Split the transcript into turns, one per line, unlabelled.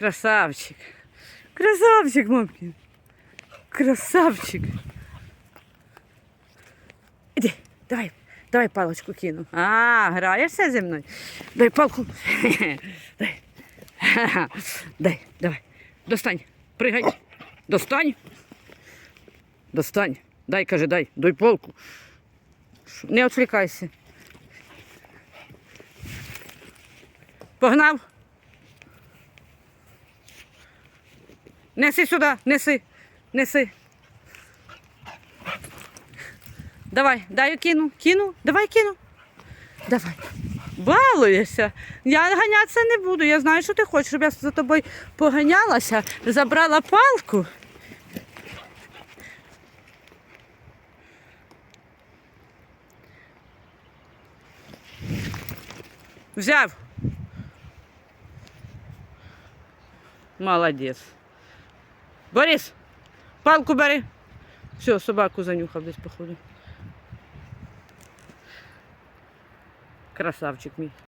Красавчик. Красавчик, мамкин. Красавчик. Іди, давай, давай палочку кину. А, граєшся зі мною? Дай палку. Дай. Дай, давай. Достань. Пригай. Достань. Достань. Дай, каже, дай. Дай палку. Не відвлікайся. Погнав. Неси сюди, неси, неси. Давай, дай кину, кину, давай кину. Давай. Балуєшся. Я ганятися не буду. Я знаю, що ти хочеш, щоб я за тобою поганялася, забрала палку. Взяв. Молодець. Борис, палку бери. Все, собаку занюхав десь, походу. Красавчик мій.